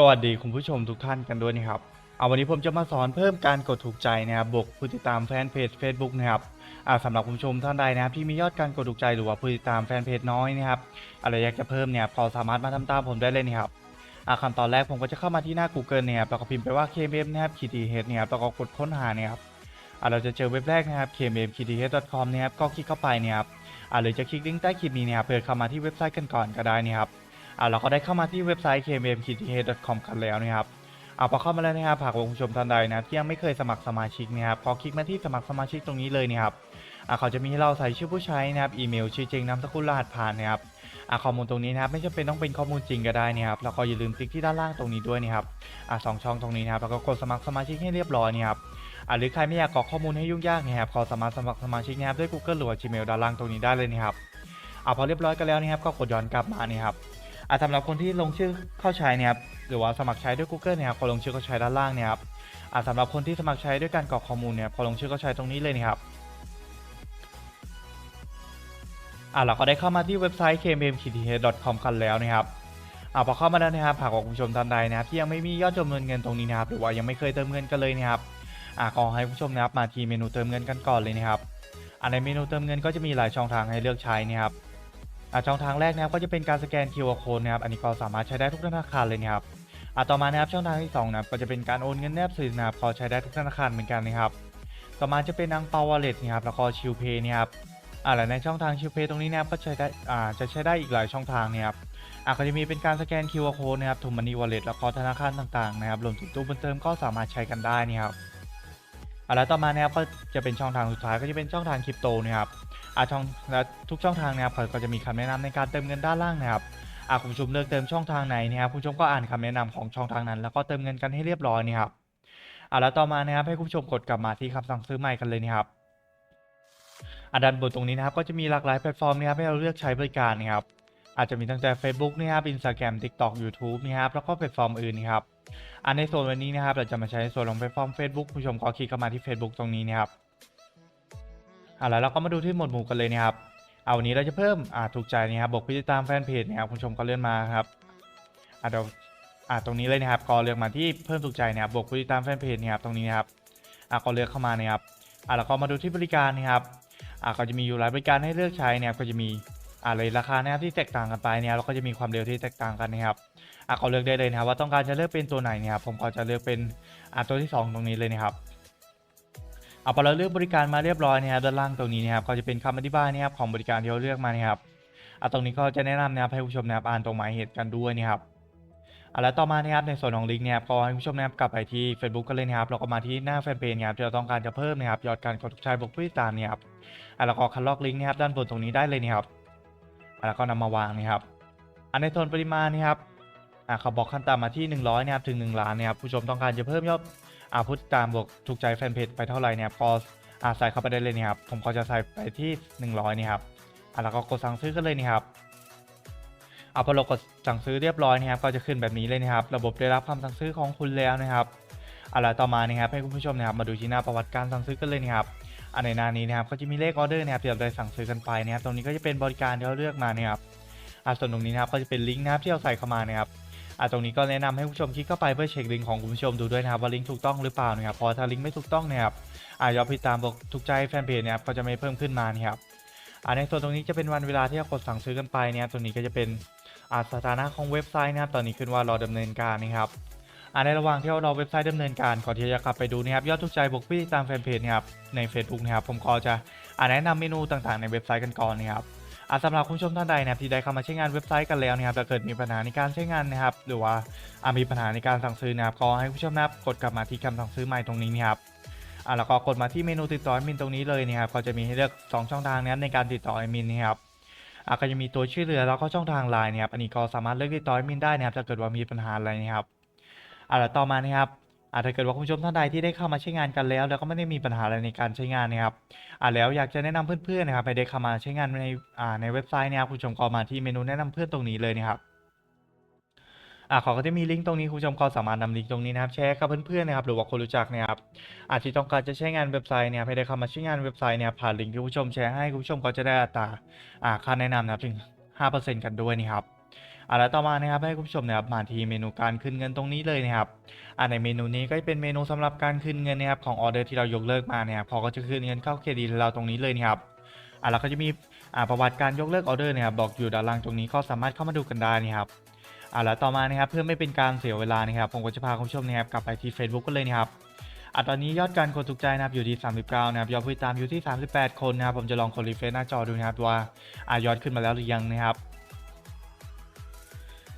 สวัสดีคุณผู้ชมทุกท่านกันด้วยนะครับ เอาวันนี้ผมจะมาสอนเพิ่มการกดถูกใจนะครับบวกผู้ติดตามแฟนเพจ Facebook นะครับอ่าสำหรับคุณผู้ชมท่านใดนะครับที่มียอดการกดถูกใจหรือว่าผู้ติดตามแฟนเพจน้อยนะครับอะไรอยากจะเพิ่มเนี่ยพอสามารถมาทำตามผมได้เลยนะครับอ่าขั้นตอนแรกผมก็จะเข้ามาที่หน้า Google เนี่ยครับแล้วก็พิมพ์ไปว่า kmm นะครับ kth เนี่ยครับแล้วก็กดค้นหาเนี่ยครับอ่าเราจะเจอเว็บแรกนะครับ kmm kth com เนี่ยครับก็คลิกเข้าไปเนี่ยครับอ่าหรือจะคลิกลิงก์ใต้คลิปนี้เนี่ยครับเพื่อเข้ามาที่เว็บไซต์กันก่อนก็ได้นี่ยครับ อ่าเราก็ได้เข้ามาที่เว็บไซต์ kmkth.com กันแล้วนะครับอ่าพอเข้ามาแล้วนะครับหากคุณผู้ชมท่านใดนะที่ยังไม่เคยสมัครสมาชิกนะครับพอคลิกมาที่สมัครสมาชิกตรงนี้เลยนะครับอ่าเขาจะมีให้เราใส่ชื่อผู้ใช้นะครับอีเมลชื่อจริงนามสกุลรหัสผ่านนะครับอ่าข้อมูลตรงนี้นะครับไม่จำเป็นต้องเป็นข้อมูลจริงก็ได้นะครับแล้วก็อย่าลืมคลิกที่ด้านล่างตรงนี้ด้วยนะครับอ่าสองช่องตรงนี้นะครับแล้วก็กดสมัครสมาชิกให้เรียบร้อยนะครับอ่าหรือใครไม่อยากกรอกข้อมูลให้ยุ่งยากนะครับก็สามารถสมัครสมาชิกนะครับด้วย Google หรือ Gmail ด้านล่างตรงนี้ได้เลยนะครับอ่าพอเรียบร้อยกันแล้วนะครับก็กดย้อนกลับมานี่ครับ อะสำหรับคนที่ลงชื่อเข้าใช้เนี่ยครับหรือว่าสมัครใช้ด้วย Google เนี่ยครับพอลงชื่อเข้าใช้ด้านล่างเนี่ยครับอะสำหรับคนที่สมัครใช้ด้วยการกรอกข้อมูลเนี่ยพอลงชื่อเข้าใช้ตรงนี้เลยนะครับอะเราก็ได้เข้ามาที่เว็บไซต์ kmmkth.com กันแล้วนะครับอะพอเข้ามาแล้วนะครับหากว่าคุณผู้ชมท่านใดนะครับที่ยังไม่มียอดจำนวนเงินตรงนี้นะครับหรือว่ายังไม่เคยเติมเงินกันเลยนะครับอะขอให้ผู้ชมนะครับมาที่เมนูเติมเงินกันก่อนเลยนะครับอะในเมนูเติมเงินก็จะมีหลายช่องทางให้เลือกใช้นะครับ ช่องทางแรกนะครับก็จะเป็นการสแกน QR code นะครับอันนี้ก็สามารถใช้ได้ทุกธนาคารเลยนะครับอะต่อมานะครับช่องทางที่2นะครับก็จะเป็นการโอนเงินแนบสื่อนะครับก็ใช้ได้ทุกธนาคารเหมือนกันนะครับต่อมาจะเป็นอังเปาวอลเล็ตนะครับแล้วก็ชิลเพย์นะครับอะและในช่องทางชิลเพย์ตรงนี้นะครับก็ใช้ได้อ่าจะใช้ได้อีกหลายช่องทางนะครับอะก็จะมีเป็นการสแกน QR code นะครับทูมันนี่วอลเล็ตแล้วก็ธนาคารต่างๆนะครับรวมถึงตู้บุญเติมก็สามารถใช้กันได้นะครับอะแล้วต่อมานะครับก็จะเป็นช่องทางสุดท้ายก็จะเป็นช่องทางคริปโตนะครับ อาช่องและทุกช่องทางนะครับเขาก็จะมีคำแนะนำในการเติมเงินด้านล่างนะครับอาคุณผู้ชมเลือกเติมช่องทางไหนนะครับคุณผู้ชมก็อ่านคำแนะนำของช่องทางนั้น แล้วก็เติมเงินกันให้เรียบร้อยนี่ครับอ่าแล้วต่อมานะครับให้คุณผู้ชมกดกลับมาที่คำสั่งซื้อใหม่กันเลยนะครับอ่าด้านบนตรงนี้นะครับก็จะมีหลากหลายแพลตฟอร์มนะครับให้เราเลือกใช้บริการนะครับอาจจะมีตั้งแต่ Facebook นะครับ Instagram TikTok YouTube นะครับแล้วก็แพลตฟอร์มอื่นนะครับอันในโซนวันนี้นะครับเราจะมาใช้ในส่วนของแพลตฟอร์ม Facebook คุณผู้ชมก็คลิกเข้ามาที่ Facebook ตรงนี้นะครับ อะแล้วเราก็มาดูที่หมวดหมู่กันเลยนะครับเอาวันนี้เราจะเพิ่มอ่าถูกใจนะครับบอกผู้ติตามแฟนเพจนะครับคุณผู้ชมก็เลื่อนมาครับอะเดี๋ยวอ่าตรงนี้เลยนะครับก็เลือกมาที่เพิ่มถูกใจนะครับบอกผู้ติดตามแฟนเพจนะครับตรงนี้นะครับอะก็เลือกเข้ามานะครับอะแล้วก็มาดูที่บริการนะครับอะก็จะมีอยู่หลายบริการให้เลือกใช้นะครับก็จะมีอ่าเลยราคานะครับที่แตกต่างกันไปเนี่ยแล้วก็จะมีความเร็วที่แตกต่างกันนะครับอะก็เลือกได้เลยนะครับว่าต้องการจะเลือกเป็นตัวไหนนะครับผมก็จะเลือกเป็นอ่าตัวที่สองตรงนี้เลยนะครับ เอาพอเราเลือกบริการมาเรียบร้อยนะครับด้านล่างตรงนี้นะครับก็จะเป็นคำอธิบายนะครับของบริการที่เราเลือกมานะครับเอาตรงนี้ก็จะแนะนำนะครับให้ผู้ชมนะครับอ่านตรงหมายเหตุกันด้วยนะครับเอาแล้วต่อมานะครับในส่วนของลิงก์นะครับก็ให้ผู้ชมนะครับกลับไปที่ Facebook กันเลยนะครับแล้วก็มาที่หน้าแฟนเพจนะครับที่เราต้องการจะเพิ่มนะครับยอดการกดถูกใจบวกผู้ติดตามเนี่ยครับอะแล้วก็คัดลอกลิงก์นะครับด้านบนตรงนี้ได้เลยนะครับอะแล้วก็นำมาวางนะครับอันในส่วนปริมาณนะครับอะเขาบอกขั้นต่ำมาที่ 100นะครับถึง 1 ล้านนะครับผู้ชมต้องการจะเพิ่มยอด อาผู้ติดตามบวกถูกใจแฟนเพจไปเท่าไหร่เนี่ยพออาใส่เข้าไปได้เลยเนี่ยครับ ผมก็จะใส่ไปที่ 100นี่ครับอ่าแล้วก็กดสั่งซื้อกันเลยนี่ครับเอาพอเรากดสั่งซื้อเรียบร้อยนะครับ ก็จะขึ้นแบบนี้เลยนะครับ ระบบได้รับคำสั่งซื้อของคุณแล้วนะครับเอาล่ะต่อมานะครับให้คุณผู้ชมนะครับมาดูที่หน้าประวัติการสั่งซื้อกันเลยนะครับอันในหน้านี้นะครับก็จะมีเลขออเดอร์นะครับที่เราได้สั่งซื้อกันไปนะครับ ตรงนี้ก็จะเป็นบริการที่เราเลือกมานี่ยครับอ่าส่วนตรงนี้นะครับก็จะเป็นลิงก์นะครับที่เราใส่เข้ามานะครับ อะตรงนี้ก็แนะนำให้ผู้ชมคลิกเข้าไปเพื่อเช็คลิงก์ของคุณผู้ชมดูด้วยนะครับว่าลิงก์ถูกต้องหรือเปล่านะครับเพราะถ้าลิงก์ไม่ถูกต้องเนะครับอะยอดติดตามบอกถูกใจแฟนเพจเนี่ยครับก็จะไม่เพิ่มขึ้นมานะครับอะในส่วนตรงนี้จะเป็นวันเวลาที่เรากดสั่งซื้อกันไปเนี่ยตรงนี้ก็จะเป็นอะสถานะของเว็บไซต์นะครับตอนนี้ขึ้นว่ารอดำเนินการนะครับอะในระหว่างที่เรารอเว็บไซต์ดำเนินการก่อนที่จะกลับไปดูนะครับยอดถูกใจบวกผู้ติดตามแฟนเพจนะครับใน Facebook นะครับผมก็จะอะแนะนำเมนูต่างๆ ในเว็บไซต์กันก่อนนะครับ อะสำหรับคุณผู้ชมท่านใดนะครับที่ได้เข้ามาใช้งานเว็บไซต์กันแล้วนะครับถ้าเกิดมีปัญหาในการใช้งานนะครับ หรือว่าอะมีปัญหาในการสั่งซื้อนะครับก็ให้คุณผู้ชมนะครับกดกลับมาที่คำสั่งซื้อใหม่ตรงนี้นะครับอะแล้วก็กดมาที่เมนูติดต่อแอดมินตรงนี้เลยนะครับก็จะมีให้เลือก 2 ช่องทางนะครับในการติดต่อแอดมินนะครับอะก็จะมีตัวชื่อเรือแล้วก็ช่องทางไลน์นะครับอันนี้ก็สามารถเลือกติดต่อแอดมินได้นะครับถ้าเกิดว่ามีปัญหาอะไรนะครับอะแล้วต่อมานะครับ อะถ้าเกิดว่าคุณผู้ชมท่านใดที่ได้เข้ามาใช้งานกันแล้ว แล้วก็ไม่ได้มีปัญหาอะไรในการใช้งานนะครับอ่าแล้วอยากจะแนะนำเพื่อนๆนะครับให้ได้เข้ามาใช้งานในอ่าในเว็บไซต์นะครับคุณผู้ชมก็มาที่เมนูแนะนำเพื่อนตรงนี้เลยนะครับอ่าเขาก็จะมีลิงก์ตรงนี้คุณผู้ชมก็สามารถนำลิงก์ตรงนี้นะครับแชร์กับเพื่อนๆนะครับหรือว่าคนรู้จักนะครับอาจจะต้องการจะใช้งานเว็บไซต์เนี่ยให้ได้เข้ามาใช้งานเว็บไซต์เนี่ยผ่านลิงก์ที่คุณผู้ชมแชร์ให้คุณผู้ชมก็จะได้อัตราอ่าค่าแนะนำนะครับถึง5%กันด้วยนี่ครับ อ่าแล้วต่อมานะครับให้คุณผู้ชมนะครับมาที่เมนูการคืนเงินตรงนี้เลยนะครับอ่าในเมนูนี้ก็เป็นเมนูสำหรับการคืนเงินนะครับของออเดอร์ที่เรายกเลิกมาเนี่ยพอก็จะคืนเงินเข้าเครดิตเราตรงนี้เลยนะครับอ่าแล้วก็จะมีอ่าประวัติการยกเลิกออเดอร์นะครับบอกอยู่ด้านล่างตรงนี้ก็สามารถเข้ามาดูกันได้นะครับอ่าแล้วต่อมานะครับเพื่อไม่เป็นการเสียเวลานะครับผมก็จะพาคุณผู้ชมนะครับกลับไปที่ Facebook กันเลยนะครับอ่าตอนนี้ยอดการกดถูกใจนะครับอยู่ที่ 39 นะครับยอดผู้ติดตามอยู่ที่ 38 คนนะครับผมจะลองกดรีเฟรชหน้าจอดูนะครับว่าอ่ายอดขึ้นมาแล้วหรือยังนะครับ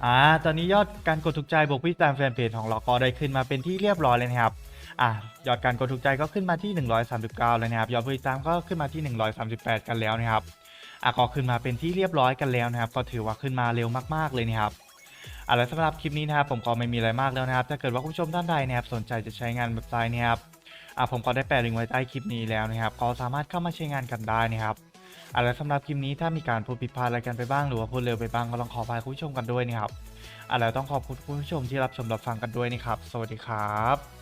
อ่าตอนนี้ยอดการกดถูกใจบวกผู้ติดตาแฟนเพจของเราก็ได้ขึ้นมาเป็นที่เรียบร้อยเลยนะครับอ่ายอดการกดถูกใจก็ขึ้นมาที่ 139แล้วนะครับยอดผู้ติดตามก็ขึ้นมาที่ 138 กันแล้วนะครับอะก็ขึ้นมาเป็นที่เรียบร้อยกันแล้วนะครับ ก็ถือว่าขึ้นมาเร็วมากๆเลยนะครับอะแล้วสำหรับคลิปนี้นะครับผมก็ไม่มีอะไรมากแล้วนะครับ ถ้าเกิดว่าคุณผู้ชมท่านใดนะครับสนใจจะใช้งานเว็บไซต์เนะครับอะผมก็ได้แปะลิงก์ไว้ใต้คลิปนี้แล้วนะครับ ก็สามารถเข้ามาใช้งานกันได้นะครับ อะไรสำหรับคลิปนี้ถ้ามีการพูดผิดพลาดอะไรกันไปบ้างหรือว่าพูดเร็วไปบ้างก็ลองขออภัยคุณผู้ชมกันด้วยนะครับอะไรต้องขอบคุณคุณผู้ชมที่รับชมรับฟังกันด้วยนะครับ สวัสดีครับ